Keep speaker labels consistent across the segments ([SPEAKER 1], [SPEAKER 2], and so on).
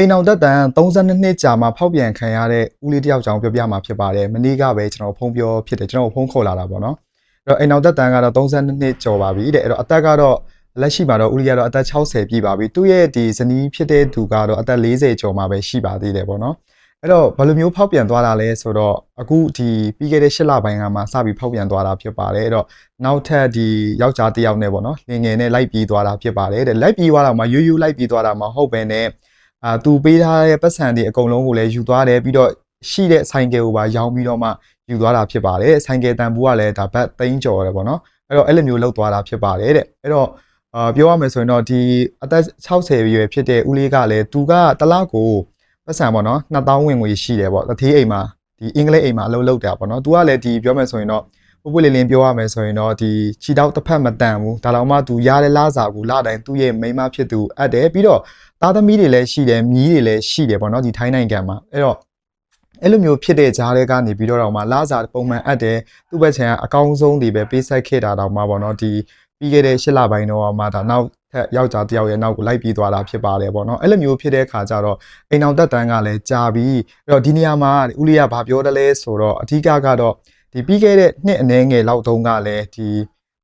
[SPEAKER 1] အိမ်အောင်သက်တန်32နှစ်ကြာမှဖောက်ပြန်ခံရတဲ့ဦးလေးတယောက်ကြောင့်ပြောပြမှာဖြစ်ပါတယ်မနေ့ကပဲကျွန်တော်ဖုန်းပြောဖြစ်တယ်ကျွန်တော်ဖုန်းခေါ်လာတာပေါ့နော်အဲ့တော့အိမ်အောင်သက်တန်ကတော့32နှစ်ကျော်ပါပြီတဲ့အဲ့တော့အသက်ကတော့လက်ရှိမှာတော့ဦးလေးကတော့အသက်60ပြည့်ပါပြီသူ့ရဲ့ဒီဇနီးဖြစ်တဲ့သူကတော့အသက်40ကျော်မှပဲရှိပါသေးတယ်ပေါ့နော်အဲ့တော့ဘယ်လိုမျိုးဖောက်ပြန်သွားတာလဲဆိုတော့အခုဒီပြီးခဲ့တဲ့၈လပိုင်းကမှစပြီးဖောက်ပြန်သွားတာဖြစ်ပါတယ်အဲ့တော့နောက်ထပ်ဒီယောက်ျားတစ်ယောက်နဲ့ပေါ့နော်လင်ငယ်နဲ့လိုက်ပြီးသွားတာဖြစ်ပါတယ်တဲ့လိုက်ပြီးသွားတာမှရိုးရိုးလိုက်ပြီးသွားတာမဟုတ်ပဲနဲ့ အာသူပေးထားတဲ့ပတ်စံတွေအကုန်လုံးကိုလည်းယူသွားတယ်ပြီးတော့ရှိတဲ့ဆိုင်ကယ်ကိုပါရောင်းပြီးတော့မှယူသွားတာဖြစ်ပါတယ်ဆိုင်ကယ်တန်ဖိုးကလည်းဒါဘတ်သိန်းကျော်တယ်ပေါ့နော်အဲ့တော့အဲ့လိုမျိုးလောက်သွားတာဖြစ်ပါတယ်တဲ့အဲ့တော့အာပြောရမယ်ဆိုရင်တော့ဒီအသက်60ရွယ်ဖြစ်တဲ့ဦးလေးကလည်းသူကတစ်လောက်ကိုပတ်စံပေါ့နော်2000ဝင်ငွေရှိတယ်ပေါ့တတိအိမ်မှာဒီအင်္ဂလိပ်အိမ်မှာအလုပ်လုပ်တာပေါ့နော်သူကလည်းဒီပြောမယ်ဆိုရင်တော့ ပုပ်ပွလင်းလင်းပြောရမယ်ဆိုရင်တော့ဒီခြိတောက်တစ်ဖက်မတန်ဘူးဒါတော့မှသူရတဲ့လားစာကိုလတိုင်းသူ့ရဲ့မိန်းမဖြစ်သူအပ်တယ်ပြီးတော့သားသမီးတွေလည်းရှိတယ်မြီးတွေလည်းရှိတယ်ပေါ့နော်ဒီထိုင်းနိုင်ငံမှာအဲ့တော့အဲ့လိုမျိုးဖြစ်တဲ့ကြားတွေကနေပြီးတော့တော့မှလာစာပုံမှန်အပ်တယ်သူ့ဘက်ခြံကအကောင်းဆုံးတွေပဲပေးဆက်ခဲ့တာတော့မှပေါ့နော်ဒီပြီးခဲ့တဲ့၈လပိုင်းတော့မှဒါနောက်ထပ်ယောက်ျားတစ်ယောက်ရဲ့နောက်ကိုလိုက်ပြီးသွားတာဖြစ်ပါတယ်ပေါ့နော်အဲ့လိုမျိုးဖြစ်တဲ့အခါကျတော့အိမ်အောင်တက်တန်းကလည်းကြာပြီးအဲ့တော့ဒီနေရာမှာဦးလေးကဘာပြောတယ်လဲဆိုတော့အဓိကကတော့ ဒီပြီးခဲ့တဲ့နှစ်အနည်းငယ်လောက်တုန်းကလည်းဒီ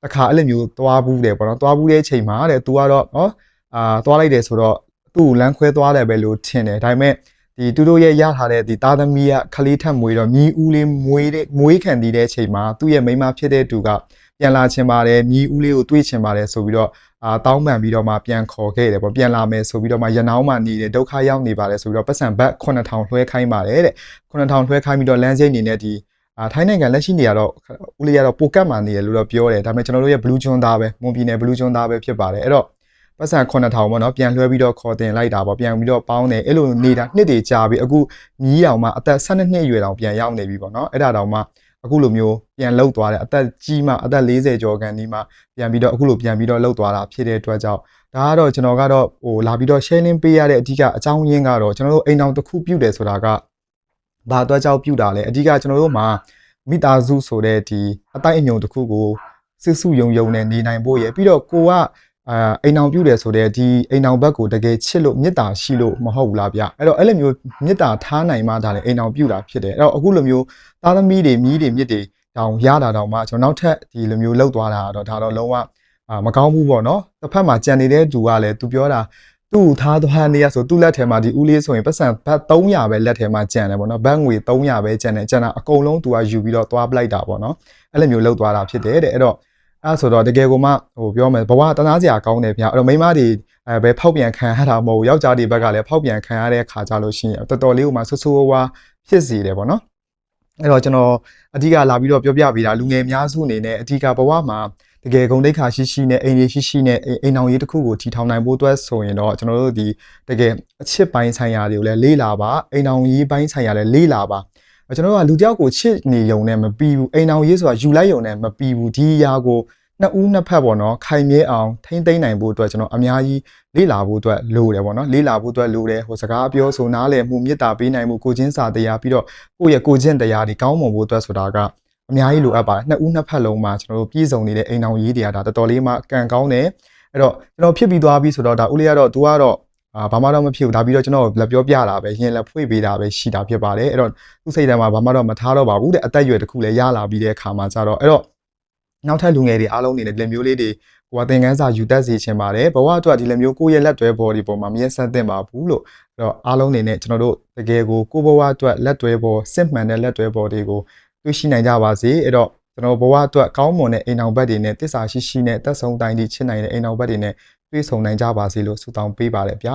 [SPEAKER 1] တစ်ခါအဲ့လိုမျိုးသွားဘူးတယ်ပေါ့နော်သွားဘူးတဲ့အချိန်မှာတဲ့သူကတော့နော်အာသွားလိုက်တယ်ဆိုတော့သူ့ကိုလမ်းခွဲသွားတယ်ပဲလို့ထင်တယ်ဒါပေမဲ့ဒီသူတို့ရဲ့ရထားတဲ့ဒီသားသမီးကခလေးထက်မွေးတော့မြီးဦးလေးမွေးတဲ့မွေးခံတည်တဲ့အချိန်မှာသူ့ရဲ့မိန်းမဖြစ်တဲ့သူကပြန်လာချင်ပါတယ်မြီးဦးလေးကိုတွေးချင်ပါတယ်ဆိုပြီးတော့အာတောင်းပန်ပြီးတော့မှပြန်ခေါ်ခဲ့တယ်ပေါ့ပြန်လာမယ်ဆိုပြီးတော့မှရနောင်းမှနေတယ်ဒုက္ခရောက်နေပါတယ်ဆိုပြီးတော့ပတ်စံဘတ်9000လွှဲခိုင်းပါတယ်တဲ့9000လွှဲခိုင်းပြီးတော့လမ်းစိတ်အနေနဲ့ဒီ အာထိုင်းနိုင်ငံလက်ရှိနေရတော့ဦးလေးကတော့ပိုကတ်မှနေတယ်လို့တော့ပြောတယ်ဒါပေမဲ့ကျွန်တော်တို့ရဲ့ blue ကျွန်းသားပဲမွန်ပြည်နယ် blue ကျွန်းသားပဲဖြစ်ပါတယ်အဲ့တော့ပတ်စံ9000ပေါ့နော်ပြန်လွှဲပြီးတော့ခေါ်တင်လိုက်တာပေါ့ပြန်ပြီးတော့ပေါင်းတယ်အဲ့လိုနေတာနှစ်တွေကြာပြီအခုမြီးအောင်မှအသက်12နှစ်အရွယ်တောင်ပြန်ရောက်နေပြီပေါ့နော်အဲ့ဒါတောင်မှအခုလိုမျိုးပြန်လှုပ်သွားတယ်အသက်ကြီးမှအသက်40ကျော်ကန်ဒီမှပြန်ပြီးတော့အခုလိုပြန်ပြီးတော့လှုပ်သွားတာဖြစ်တဲ့အတွက်ကြောင့်ဒါကတော့ကျွန်တော်ကတော့ဟိုလာပြီးတော့ sharing ပေးရတဲ့အဓိကအကြောင်းရင်းကတော့ကျွန်တော်တို့အိမ်အောင်တစ်ခုပြုတ်တယ်ဆိုတာက ဘာအတွက်ကြောင့်ပြုတ်တာလဲအဓိကကျွန်တော်တို့မှာမိသားစုဆိုတဲ့ဒီအတိုက်အမြုံတစ်ခုကိုစစ်စုယုံယုံနဲ့နေနိုင်ဖို့ရယ်ပြီးတော့ကိုကအာအိမ်အောင်ပြုတယ်ဆိုတဲ့ဒီအိမ်အောင်ဘက်ကိုတကယ်ချစ်လို့မေတ္တာရှိလို့မဟုတ်ဘူးလားဗျအဲ့တော့အဲ့လိုမျိုးမေတ္တာထားနိုင်မှဒါလည်းအိမ်အောင်ပြုတာဖြစ်တယ်အဲ့တော့အခုလိုမျိုးသားသမီးတွေမြီးတွေမြစ်တွေတောင်ရတာတောင်မှကျွန်တော်နောက်ထပ်ဒီလိုမျိုးလှုပ်သွားတာတော့ဒါတော့လုံးဝအာမကောင်းဘူးပေါ့နော်တစ်ဖက်မှာကြံနေတဲ့သူကလည်းသူပြောတာ သူ့ထားသွားနေရဆိုသူ့လက်ထဲမှာဒီဦးလေးဆိုရင်ပတ်စံဘတ်300ပဲလက်ထဲမှာကြံတယ်ပေါ့နော်ဘတ်ငွေ300ပဲကြံတယ်ကြံတာအကုန်လုံးသူကယူပြီးတော့သွားပလိုက်တာပေါ့နော်အဲ့လိုမျိုးလှုပ်သွားတာဖြစ်တယ်တဲ့အဲ့တော့အဲ့ဆိုတော့တကယ်ကိုမှဟိုပြောမယ်ဘဝတနာစရာကောင်းတယ်ဗျအဲ့တော့မိန်းမတွေအဲပဲဖောက်ပြန်ခံရတာမဟုတ်ဘူးယောက်ျားတွေဘက်ကလည်းဖောက်ပြန်ခံရတဲ့အခါကြလို့ရှိရင်တော်တော်လေးကိုမှဆူဆူဝါးဝါဖြစ်စီတယ်ပေါ့နော်အဲ့တော့ကျွန်တော်အဓိကလာပြီးတော့ပြောပြပေးတာလူငယ်အများစုအနေနဲ့အဓိကဘဝမှာ တကယ်ဂုဏ်ဒိတ်ခါရှိရှိနဲ့အိမ်ကြီးရှိရှိနဲ့အိမ်အောင်ရေးတစ်ခုကိုထီထောင်နိုင်ဖို့အတွက်ဆိုရင်တော့ကျွန်တော်တို့ဒီတကယ်အချစ်ပိုင်းဆိုင်ရာတွေကိုလည်းလေးလာပါအိမ်အောင်ရေးပိုင်းဆိုင်ရာလည်းလေးလာပါကျွန်တော်တို့ကလူတယောက်ကိုချစ်နေုံနဲ့မပြီးဘူးအိမ်အောင်ရေးဆိုတာယူလိုက်ုံနဲ့မပြီးဘူးဒီအရာကိုနှစ်ဦးနှစ်ဖက်ပေါ့နော်ခိုင်မြဲအောင်ထိမ့်သိမ့်နိုင်ဖို့အတွက်ကျွန်တော်အများကြီးလေ့လာဖို့အတွက်လိုတယ်ပေါ့နော်လေ့လာဖို့အတွက်လိုတယ်ဟိုစကားပြောဆိုနားလည်မှုမေတ္တာပေးနိုင်မှုကိုချင်းစာတရားပြီးတော့ကိုယ့်ရဲ့ကိုချင်းတရားဒီကောင်းမွန်ဖို့အတွက်ဆိုတာက အများကြီးလိုအပ်ပါတယ်နှစ်ဦးနှစ်ဖက်လုံးမှာကျွန်တော်တို့ပြည်စုံနေတဲ့အိမ်အောင်ရေးတရားဒါတော်တော်လေးမှကံကောင်းတယ်အဲ့တော့ကျွန်တော်ဖြစ်ပြီးသွားပြီဆိုတော့ဒါဦးလေးကတော့ तू ကတော့အာဘာမှတော့မဖြစ်ဘူးဒါပြီးတော့ကျွန်တော်လက်ပြောပြတာပဲရင်လက်ဖွေပေးတာပဲရှိတာဖြစ်ပါတယ်အဲ့တော့သူ့စိတ်ထဲမှာဘာမှတော့မထားတော့ပါဘူးတဲ့အသက်အရွယ်တစ်ခုလည်းရလာပြီးတဲ့အခါမှာကျတော့အဲ့တော့နောက်ထပ်လူငယ်တွေအားလုံးနေနဲ့ဒီလိုမျိုးလေးတွေကိုကသင်ခန်းစာယူတတ်စေချင်ပါတယ်ဘဝအတွက်ဒီလိုမျိုးကိုယ့်ရဲ့လက်တွဲပေါ်ဒီပေါ်မှာမရက်ဆက်သင့်ပါဘူးလို့အဲ့တော့အားလုံးနေနဲ့ကျွန်တော်တို့တကယ်ကိုကိုယ့်ဘဝအတွက်လက်တွဲပေါ်စစ်မှန်တဲ့လက်တွဲပေါ်တွေကို တွေ့ရှိနိုင်ကြပါစေအဲ့တော့ကျွန်တော်ဘဝအတွက်ကောင်းမွန်တဲ့အိမ်အောင်ဘက်တွေနဲ့တစ္ဆာရှိရှိနဲ့တက်ဆုံးတိုင်းထိချစ်နိုင်တဲ့အိမ်အောင်ဘက်တွေနဲ့တွေ့ဆုံနိုင်ကြပါစေလို့ဆုတောင်းပေးပါတယ်ဗျာ